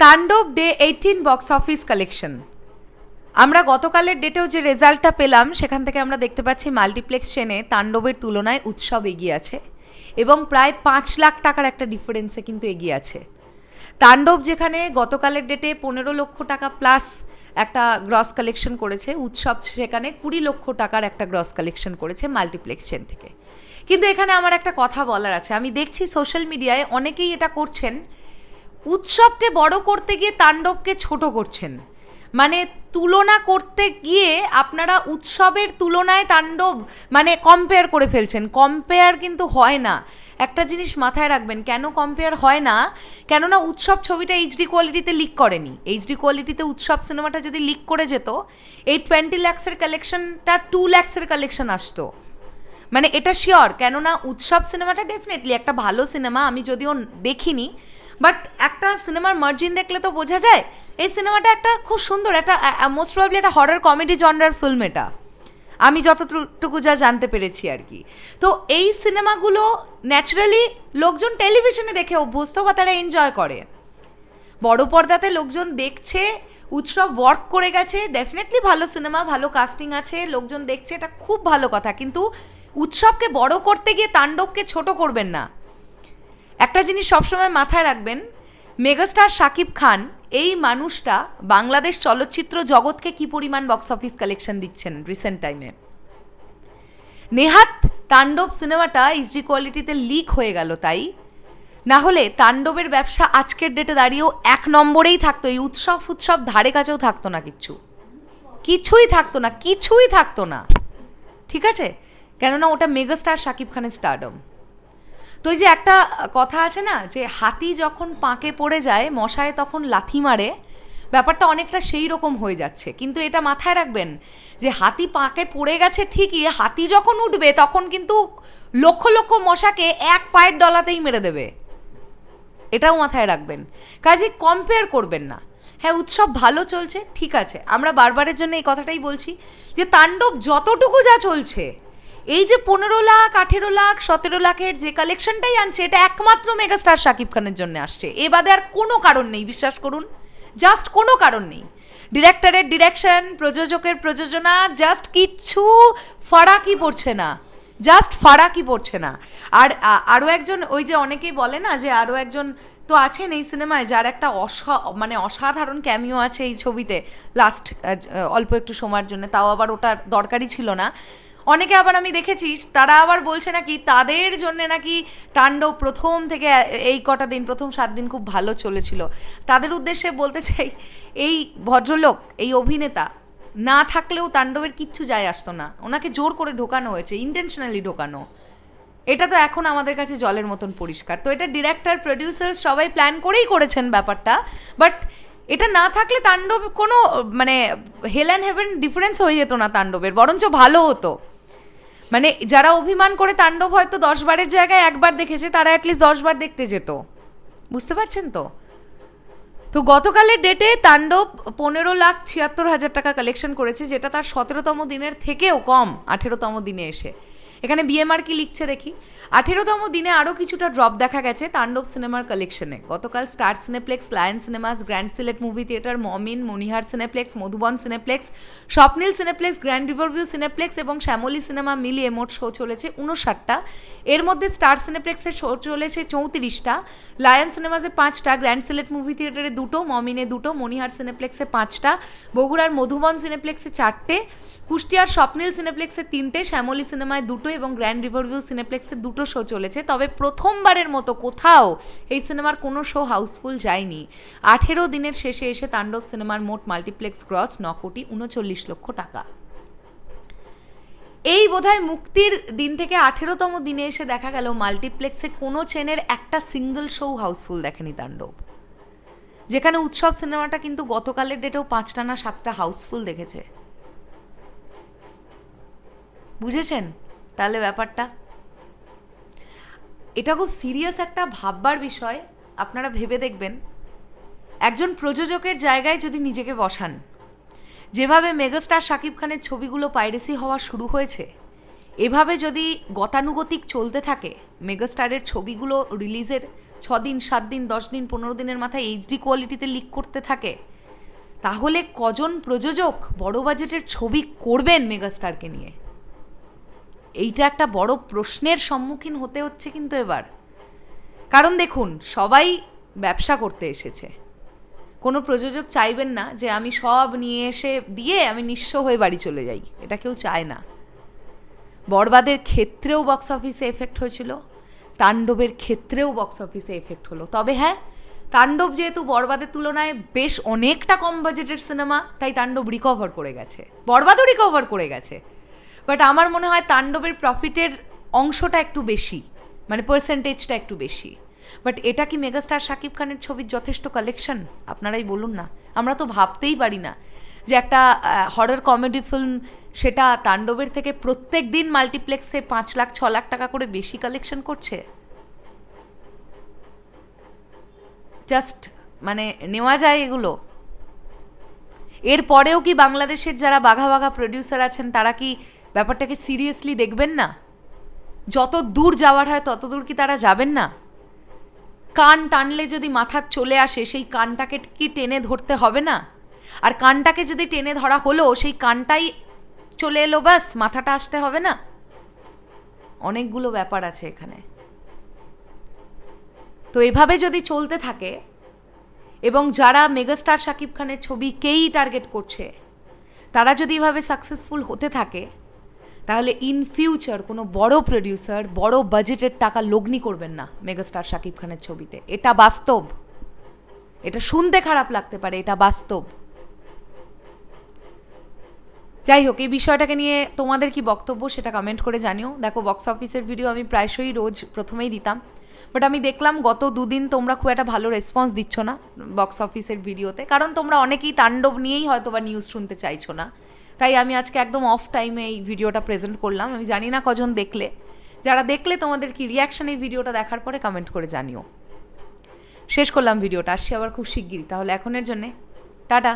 Tandav day eighteen box office collection আমরা গতকালের ডেটেও যে রেজাল্টটা পেলাম, সেখান থেকে আমরা দেখতে পাচ্ছি মাল্টিপ্লেক্স চেনে তাণ্ডবের তুলনায় উৎসব এগিয়ে আছে এবং প্রায় পাঁচ লাখ টাকার একটা ডিফারেন্সে কিন্তু এগিয়ে আছে। তাণ্ডব যেখানে গতকালের ডেটে পনেরো লক্ষ টাকা প্লাস একটা গ্রস কালেকশন করেছে, উৎসব সেখানে কুড়ি লক্ষ টাকার একটা গ্রস কালেকশন করেছে মাল্টিপ্লেক্স চেন থেকে। কিন্তু এখানে আমার একটা কথা বলার আছে। আমি দেখছি সোশ্যাল মিডিয়ায় অনেকেই এটা করছেন উৎসবকে বড় করতে গিয়ে তাণ্ডবকে ছোট করছেন। মানে তুলনা করতে গিয়ে আপনারা উৎসবের তুলনায় তাণ্ডব মানে কম্পেয়ার করে ফেলছেন। কম্পেয়ার কিন্তু হয় না। একটা জিনিস মাথায় রাখবেন, কেন কম্পেয়ার হয় না? কেননা উৎসব ছবিটা এইচডি কোয়ালিটিতে লিক করেনি। এইচডি কোয়ালিটিতে উৎসব সিনেমাটা যদি লিক করে যেত, এই টোয়েন্টি ল্যাক্সের কালেকশনটা টু ল্যাক্সের কালেকশন আসতো। মানে এটা শিওর কেননা উৎসব সিনেমাটা ডেফিনেটলি একটা ভালো সিনেমা আমি যদিও দেখিনি। বাট একটা সিনেমার মার্জিন দেখলে তো বোঝা যায়, এই সিনেমাটা একটা খুব সুন্দর, একটা মোস্ট প্রবলি একটা হরার কমেডি জনরার ফিল্ম এটা। আমি যতটুকু যা জানতে পেরেছি আর কি। তো এই সিনেমাগুলো ন্যাচারালি লোকজন টেলিভিশনে দেখে অভ্যস্ত বা তারা এনজয় করে। বড় পর্দাতে লোকজন দেখছে, উৎসব ওয়ার্ক করে গেছে ডেফিনেটলি ভালো সিনেমা, ভালো কাস্টিং আছে, লোকজন দেখছে, এটা খুব ভালো কথা। কিন্তু উৎসবকে বড় করতে গিয়ে তাণ্ডবকে ছোট করবেন না। একটা জিনিস সবসময় মাথায় রাখবেন, মেগাস্টার শাকিব খান এই মানুষটা বাংলাদেশ চলচ্চিত্র জগৎকে কি পরিমাণ বক্স অফিস কালেকশন দিচ্ছেন রিসেন্ট টাইমে নেহাত তাণ্ডব সিনেমাটা এইচডি কোয়ালিটিতে লিক হয়ে গেল তাই। না হলে তাণ্ডবের ব্যবসা আজকের ডেটে দাঁড়িয়েও এক নম্বরেই থাকতো, এই উৎসব উৎসব ধারে কাছেও থাকতো না কিচ্ছু। কিছুই থাকতো না, কিছুই থাকতো না। ঠিক আছে? কেননা ওটা মেগাস্টার শাকিব খানের স্টারডম তো এই যে একটা কথা আছে না, যে হাতি যখন পাঁকে পড়ে যায়, মশায় তখন লাথি মারে, ব্যাপারটা অনেকটা সেই রকম হয়ে যাচ্ছে। কিন্তু এটা মাথায় রাখবেন যে হাতি পাঁকে পড়ে গেছে ঠিকই, হাতি যখন উঠবে তখন কিন্তু লক্ষ লক্ষ মশাকে এক পায়ের ডলাতেই মেরে দেবে। এটাও মাথায় রাখবেন। কাজে কম্পেয়ার করবেন না। হ্যাঁ উৎসব ভালো চলছে, ঠিক আছে। আমরা বারবারের জন্য এই কথাটাই বলছি যে তাণ্ডব যতটুকু যা চলছে এই যে পনেরো লাখ, আঠেরো লাখ, সতেরো লাখের যে কালেকশনটাই আনছে, এটা একমাত্র মেগাস্টার শাকিব খানের জন্য আসছে। এ বাদে আর কোনো কারণ নেই, বিশ্বাস করুন। জাস্ট কোনো কারণ নেই। ডিরেক্টরের ডিরেকশন প্রযোজকের প্রযোজনা জাস্ট কিচ্ছু ফারাকই পড়ছে না। জাস্ট ফারাকই পড়ছে না। আর আরও একজন, ওই যে অনেকেই বলে না যে আরও একজন তো আছেন এই সিনেমায়, যার একটা অসা মানে অসাধারণ ক্যামিও আছে এই ছবিতে। লাস্ট অল্প একটু সময়ের জন্য, তাও আবার ওটা দরকারই ছিল না। অনেকে আবার আমি দেখেছি, তারা আবার বলছে নাকি তাদের জন্য নাকি তাণ্ডব প্রথম থেকে এই কটা দিন, প্রথম সাত দিন খুব ভালো চলেছিল। তাদের উদ্দেশ্যে বলতে চাই, এই ভদ্রলোক, এই অভিনেতা না থাকলেও তাণ্ডবের কিচ্ছু যায় আসতো না। ওনাকে জোর করে ঢোকানো হয়েছে ইন্টেনশনালি ঢোকানো। এটা তো এখন আমাদের কাছে জলের মতন পরিষ্কার। তো এটা ডিরেক্টর প্রডিউসার সবাই প্ল্যান করেই করেছেন ব্যাপারটা। বাট এটা না থাকলে তাণ্ডব কোনো মানে হেল অ্যান্ড হেভেন ডিফারেন্স হয়ে যেত না তাণ্ডবের, বরঞ্চ ভালো হতো। মানে যারা অভিমান করে তাণ্ডব হয়তো দশ বারের জায়গায় একবার দেখেছে, তারা অ্যাটলিস্ট দশ বার দেখতে যেত। বুঝতে পারছেন তো? তো গতকালের ডেটে তাণ্ডব পনেরো লাখ ছিয়াত্তর হাজার টাকা কালেকশন করেছে, যেটা তার সতেরোতম দিনের থেকেও কম, আঠেরোতম দিনে এসে। এখানে বিএমআর কি লিখছে দেখি। আঠেরোতম দিনে আরও কিছুটা ড্রপ দেখা গেছে তাণ্ডব সিনেমার কালেকশনে গতকাল Star Cineplex Lion Cinemas Grand Sylhet movie theatre Momin Monihar Cineplex Modhuban Cineplex Swapnil Cineplex Grand Riverview Cineplex এবং শ্যামলী সিনেমা মিলিয়ে মোট শো চলেছে উনষাটটা এর মধ্যে স্টার সিনেপ্লেক্সের শো চলেছে চৌত্রিশটা। লায়ন সিনেমাসে পাঁচটা গ্র্যান্ড সিলেট মুভি থিয়েটারে দুটো মমিনে দুটো মনিহার সিনেপ্লেক্সে পাঁচটা, বগুড়ার মধুবন সিনেপ্লেক্সে চারটে, কুষ্টিয়ার স্বপ্নীল সিনেপ্লেক্সে তিনটে শ্যামলী সিনেমায় দুটো এবং গ্র্যান্ড রিভারভিউ সিনেপ্লেক্সে দুটো শো চলেছে। তবে প্রথমবারের মতো কোথাও এই সিনেমার কোনো শো হাউসফুল যায়নি। আঠেরো দিনের শেষে এসে তাণ্ডব সিনেমার মোট মাল্টিপ্লেক্স ক্রস ন কোটি উনচল্লিশ লক্ষ টাকা। এই বোধহয় মুক্তির দিন থেকে আঠেরোতম দিনে এসে দেখা গেল মাল্টিপ্লেক্সে কোনো চেনের একটা সিঙ্গেল শো হাউসফুল দেখেনি তাণ্ডব। যেখানে উৎসব সিনেমাটা কিন্তু গতকালের ডেটেও পাঁচটা না সাতটা হাউসফুল দেখেছে। বুঝেছেন? তাহলে ব্যাপারটা? এটা খুব সিরিয়াস একটা ভাববার বিষয়, আপনারা ভেবে দেখবেন। একজন প্রযোজকের জায়গায় যদি নিজেকে বসান, যেভাবে মেগাস্টার শাকিব খানের ছবিগুলো পাইরেসি হওয়া শুরু হয়েছে, এভাবে যদি গতানুগতিক চলতে থাকে, মেগাস্টারের ছবিগুলো রিলিজের ছ দিন সাত দিন দশ দিন পনেরো দিনের মাথায় এইচডি কোয়ালিটিতে লিক করতে থাকে, তাহলে কজন প্রযোজক বড় বাজেটের ছবি করবেন মেগাস্টারকে নিয়ে? এইটা একটা বড় প্রশ্নের সম্মুখীন হতে হচ্ছে কিন্তু এবার। কারণ দেখুন, সবাই ব্যবসা করতে এসেছে। কোনো প্রযোজক চাইবেন না যে আমি সব নিয়ে এসে দিয়ে আমি নিঃস্ব হয়ে বাড়ি চলে যাই। এটা কেউ চায় না। বরবাদের ক্ষেত্রেও বক্স অফিসে এফেক্ট হয়েছিল, তাণ্ডবের ক্ষেত্রেও বক্স অফিসে এফেক্ট হলো। তবে হ্যাঁ তাণ্ডব যেহেতু বরবাদের তুলনায় বেশ অনেকটা কম বাজেটের সিনেমা তাই তাণ্ডব রিকভার করে গেছে। বরবাদও রিকভার করে গেছে। বাট আমার মনে হয় তাণ্ডবের প্রফিটের অংশটা একটু বেশি মানে পার্সেন্টেজটা একটু বেশি। বাট এটা কি মেগাস্টার শাকিব খানের ছবির যথেষ্ট কালেকশন আপনারাই বলুন না। আমরা তো ভাবতেই পারি না যে একটা হরর কমেডি ফিল্ম সেটা তাণ্ডবের থেকে প্রত্যেক দিন মাল্টিপ্লেক্সে পাঁচ লাখ, ছ লাখ টাকা করে বেশি কালেকশন করছে। জাস্ট মানে নেওয়া যায় এগুলো। এরপরেও কি বাংলাদেশের যারা বাঘা বাঘা প্রডিউসার আছেন, তারা কি ব্যাপারটাকে সিরিয়াসলি দেখবেন না। যত দূর যাওয়ার হয় তত দূর কি তারা যাবেন না? কান টানলে যদি মাথা চলে আসে, সেই কানটাকে কি টেনে ধরতে হবে না? আর কানটাকে যদি টেনে ধরা হলো, সেই কানটাই চলে এলো ব্যাস, মাথাটা আসতে হবে না? অনেকগুলো ব্যাপার আছে এখানে। তো এভাবে যদি চলতে থাকে, এবং যারা মেগাস্টার শাকিব খানের ছবিকেই টার্গেট করছে, তারা যদি এভাবে সাকসেসফুল হতে থাকে তাহলে ইন ফিউচার কোনো বড় প্রডিউসার বড় বাজেটের টাকা লগ্নি করবেন না মেগাস্টার শাকিব খানের ছবিতে। এটা বাস্তব। এটা শুনতে খারাপ লাগতে পারে, এটা বাস্তব। যাই হোক, এই বিষয়টাকে নিয়ে তোমাদের কি বক্তব্য সেটা কমেন্ট করে জানিও। দেখো বক্স অফিসের ভিডিও আমি প্রায়শই রোজ প্রথমেই দিতাম। বাট আমি দেখলাম গত দুদিন তোমরা খুব একটা ভালো রেসপন্স দিচ্ছ না বক্স অফিসের ভিডিওতে কারণ তোমরা অনেকেই তাণ্ডব নিয়েই হয়তো বা নিউজ শুনতে চাইছো না। তাই আমি আজকে একদম অফ টাইমে এই ভিডিওটা প্রেজেন্ট করলাম। আমি জানি না কজন দেখলে। যারা দেখলে তোমাদের কি রিয়াকশান এই ভিডিওটা দেখার পরে কমেন্ট করে জানিও। শেষ করলাম ভিডিওটা, আসছি আবার খুব শিগগিরই। তাহলে এখনের জন্যে, টাটা।